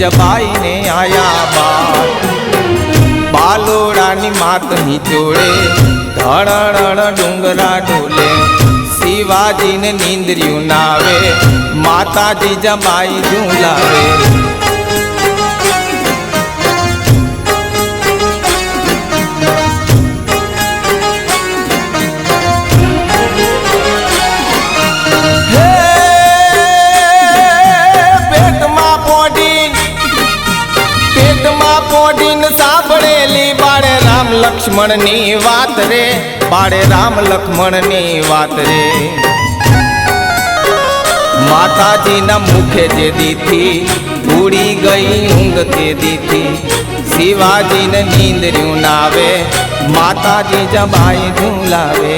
જીજબાઈ ને આયા બા બાલોડાની માતની જોડે ધણણ ડુંગરા ડોલે. શિવાજીને નીંદર્યું નાવે, માતાજી જમાઈ ઝુલાવે. લક્ષ્મણની વાત રે પાડે રામ લક્ષ્મણની વાત રે. માતાજીના મુખે જે દીથી ઉડી ગઈ ઊંઘ તે દીથી શિવાજીને નીંદર્યું નાવે માતાજી જબાઈ ઝુલાવે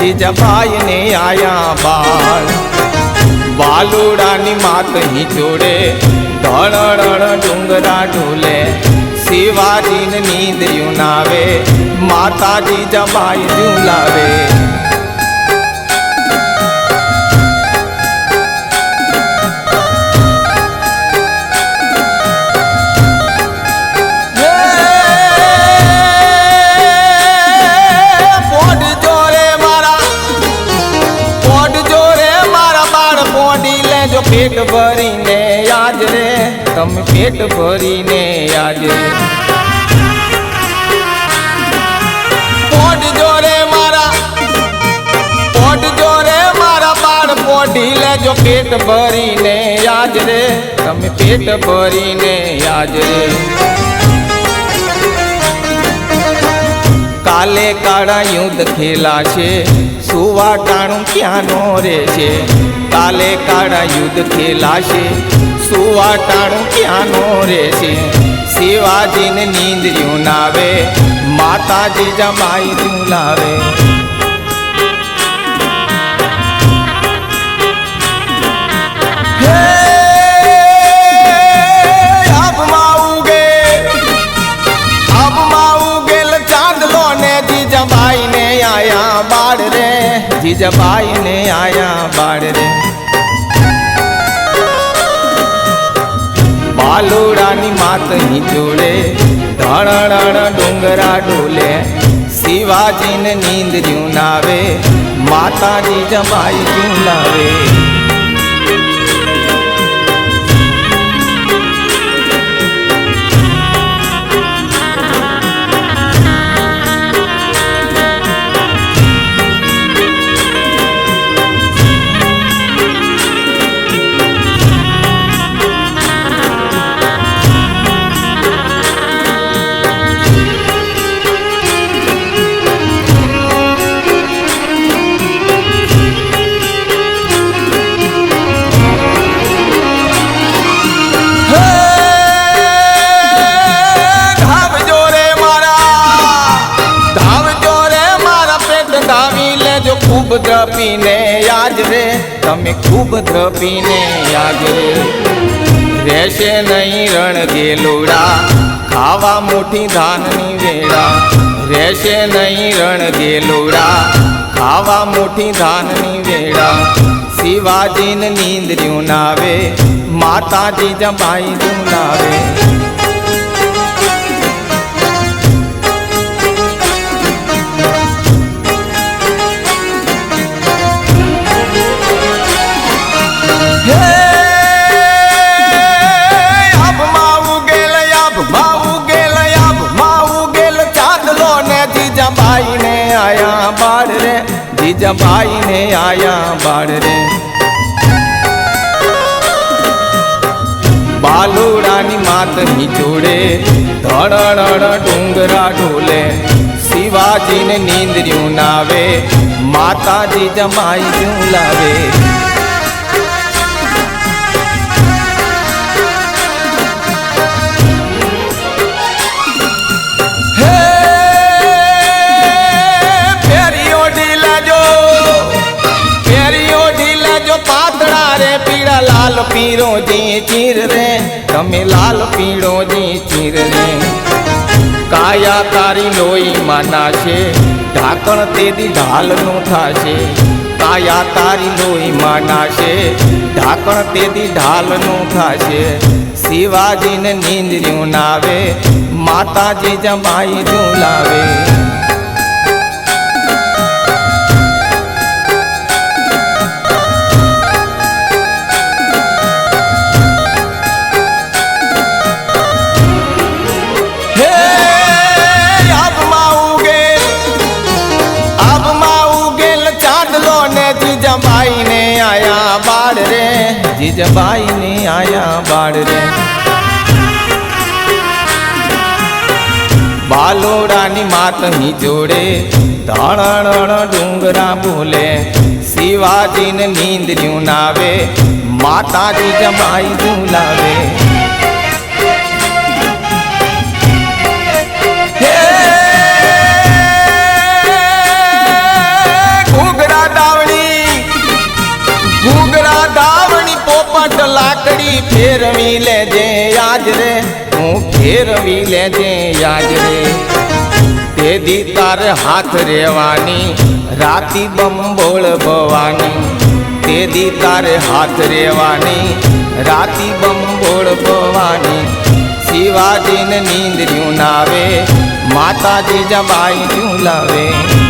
જીજભાઈ ને આયા બાળ બાલુડાની માતની જોડે ધણણ ડુંગરા ઢોલે. શિવાજીને નીંદ યુનાવે માતાજી જમાઈ ઝુલાવે. પેટ ભરીને યાદ રે. તમે પેટ ભરીને યાદ રે. પોડ જોરે મારા પોડ જોરે મારા બાળ પોડી લેજો પેટ ભરીને યાદ રે. તમે પેટ ભરીને યાદ રે. કાલે કાળા યુદ્ધ ખેલાશે સુવા ટાણું ક્યાંનો રે છે? કાલે કાળા યુદ્ધ ખેલાશે સુવા ટાણું ક્યાંનો રે છે? શિવાજીને નીંદર્યું નાવે માતાજી જમાઈ ઝુલાવે ને આયા બાળ રે બાલુડાની માતની જોડે ધણણ ડુંગરા ડોલે. શિવાજીને નીંદર્યું નાવે માતાજી જમાઈ ઝુલાવે હે ખૂબ દ્રપીને યાદ રે. તમે ખૂબ દ્રપીને યાદ રે. રહેશે નહીં રણ ગેલુડા, ખાવા મોટી ધાનની વેળા. રહેશે નહીં રણ ગેલુડા, ખાવા મોટી ધાનની વેળા. શિવાજીને નીંદર્યું નાવે, માતાજી જમાઈ ઝુલાવે. બાળ રે બાલુડાની માતની જોડે ધડણ ડુંગરા ઢોલે. શિવાજીને નીંદર્યું નાવે માતાજી જમાઈ ઝુલાવે પીળો જી ચીર રે, તમે લાલ પીળો જી ચીર રે. કાયા તારી લોહી માનાશે ઢાંકણ તેદી ઢાલનું થાશે. કાયા તારી લોહી માનાશે ઢાંકણ તેદી ઢાલનું થાશે. શિવાજીને નીંદર્યું નાવે, માતાજી જમાઈ ઝુલાવે. જીજાબાઈ ને આયા બાળ રે. બાલોડાની માતની જોડે ધણણ ડુંગરા બોલે. શિવાજીને નીંદર્યું નાવે, માતાજી જમાઈ ઝુલાવે ફેરવી લેજે યાદ રે. તે દી તાર હાથ રેવાની, રાતી બંબોળ ભવાની. તે દી તાર હાથ રેવાની, રાતી બંબોળ ભવાની. શિવાજીને નીંદર્યું નાવે, માતાજી જમાઈ ઝુલાવે હે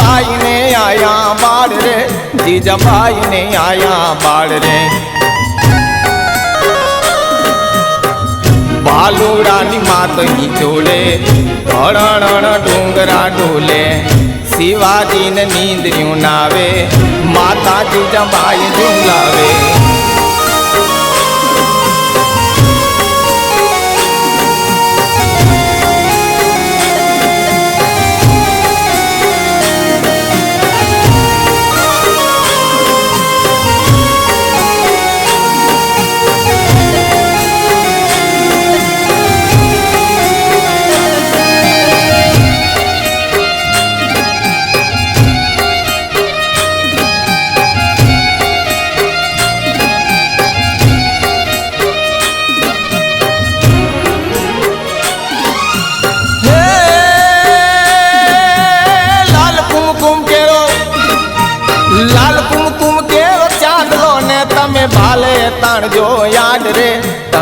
જીજાબાઈ ને આયા બાળ રે જીજાબાઈ ને આયા બાળ રે. બાલુડાની માતની જોડે હળણ ડુંગરા ડોલે. શિવાજીને નીંદર્યું નાવે, માતા જબાઈ ઝુલાવે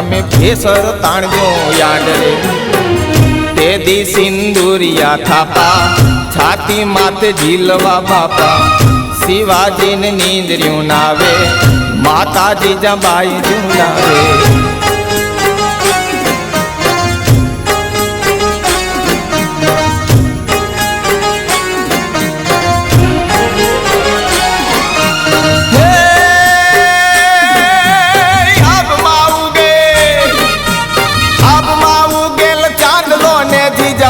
તમે ભેસર તાણ્યો યાડરે તે દી સિંદુરિયા થાપા, છાતી માથે ઝીલવા બાપા. શિવાજીને નીંદર્યું નાવે, માતાજી જબાઈ ઝુલાવે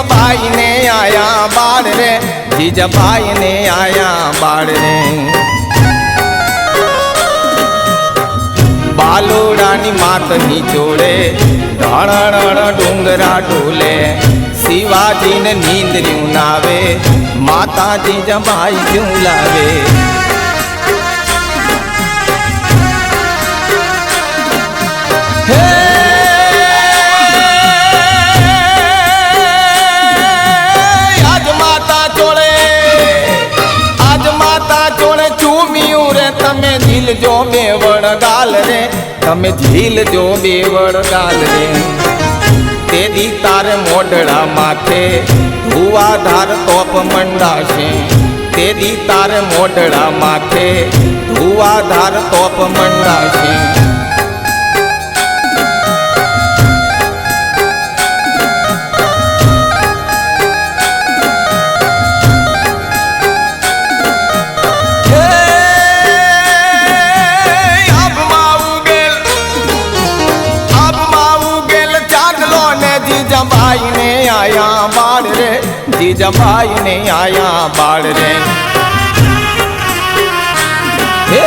જીજાબાઈ ને આયા બાળ રે જીજાબાઈ ને આયા બાળ રે બાલોડાની માતની જોડે ધણણ ડુંગરા ડોલે, શિવાજીને નીંદર્યું નાવે, માતાજી જબાઈ ઝુલાવે હે ઝીલ જો બે વડગાલ રે. તમે ઝીલ જો બે વડગાલ રે. તે દી તારે મોઢડા માથે ધુવાધાર તોપ મંડાશે. તે દી તારે મોઢડા માથે ધુવાધાર તોપ મંડાશે. જીજાબાઈ ને આયા બાળ રે. હે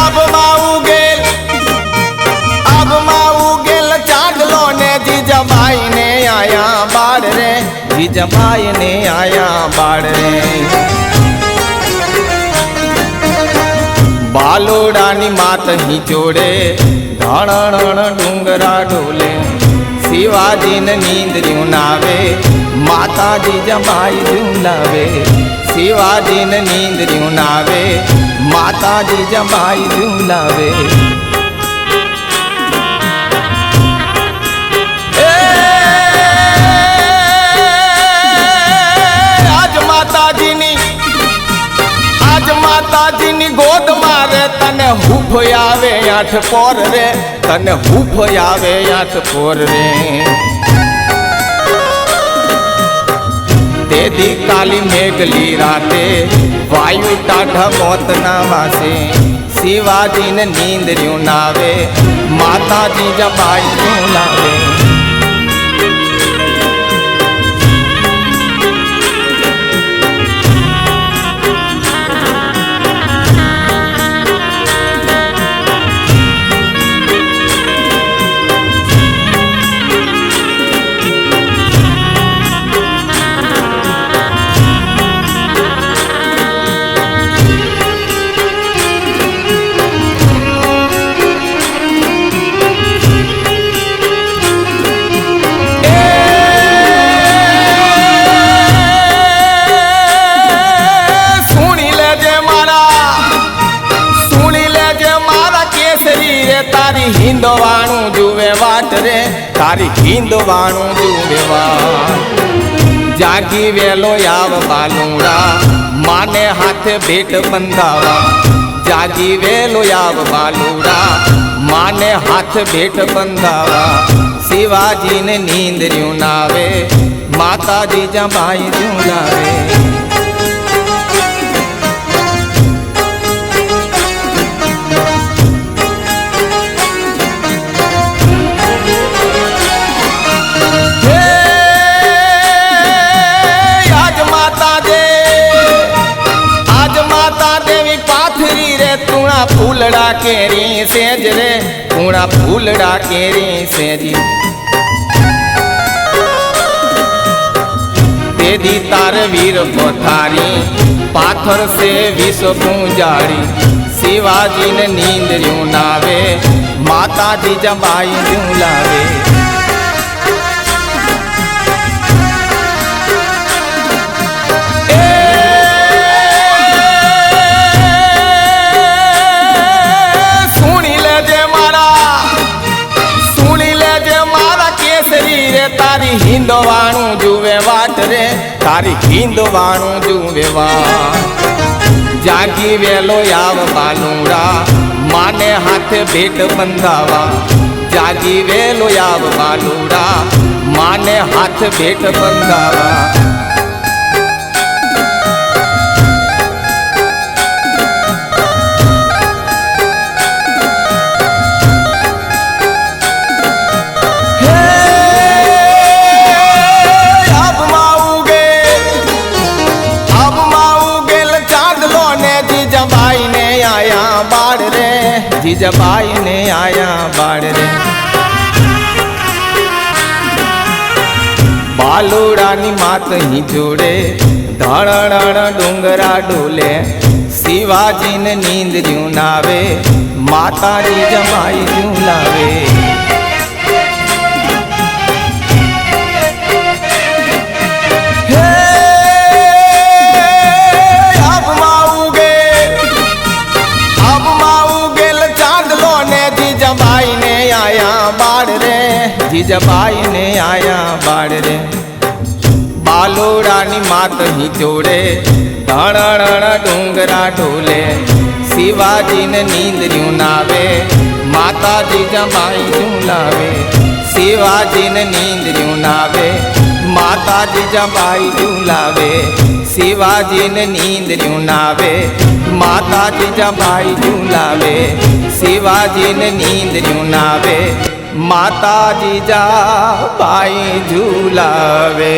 આબમાં ઉગેલ આબમાં ઉગેલ આયા બાળ રે. જીજાબાઈ ને આયા બાળ રે. બાલોડાની માત હિંચોડે ધણણ ડુંગરા ડોલે. શિવાજીને નીંદર્યું નાવે માતાજી જમાઈ ઝુલાવે શિવાજીને નીંદર્યું નાવે માતાજી જમાઈ આજ માતાજીની આજ માતાજીની ગોદ મારે તને હૂફ આવે આઠ પોર રે, તને હુફ આવે આઠ પોર રે. તેથી કાલી મેઘલી રાતે. વાયુ ટાઢા મોતના વાસે શિવાજીને નીંદ રહ્યું નાવે. માતાજી જબાઈ નું તારી હિંદવાણું જુએ વાટ જાગી વેલો આવ બાલુડા, માને હાથે ભેટ બંધાવા. જાગી વેલો આવ બાલુડા, માને હાથ ભેટ બંધાવા. શિવાજીને નીંદ રહ્યું નાવે, માતાજી જમાઈ ઝુલાવે તુણા ફૂલડા કેરી સેજ રે તુણા ફૂલડા કેરી સેજી તેદી તાર વીર પથારી, પાથર સે વિષ પૂંજાડી શિવાજીને નીંદ નાવે, માતાજી જબાઈ ઝુલાવે. તારી હિંદવાણું જુવે વાટ રે, તારી હિંદવાણું જુવે વાટ. જાગી વેલો આવ બાલુડા માને હાથે ભેટ બંધાવા. જાગી વેલો આવ બાલુડા માને હાથ ભેટ બંધાવા. જીજાબાઈ ને આયા બાળ રે બાલુડાની માત હી જોડે ધણણ ડુંગરા ડોલે. શિવાજીને નીંદ જ્યું નાવે, માતાજી જમાઈ જ્યું લાવે. જીજાબાઈ ને આયા બાળ રે બાલોડાની માત જોડે ધણણ ડુંગરા ઢોલે. શિવાજીને નીંદ રહ્યું નાવે, માતાજી જમાઈ ઝુલાવે શિવાજીને નીંદ રહ્યું નાવે, માતાજી જમાઈ ઝુલાવે શિવાજીને નીંદ રહ્યું નાવે, માતાજી જમાઈ ઝુલાવે શિવાજીને નીંદ રહ્યું નાવે. માતાજી જા બાઈ ઝુલાવે.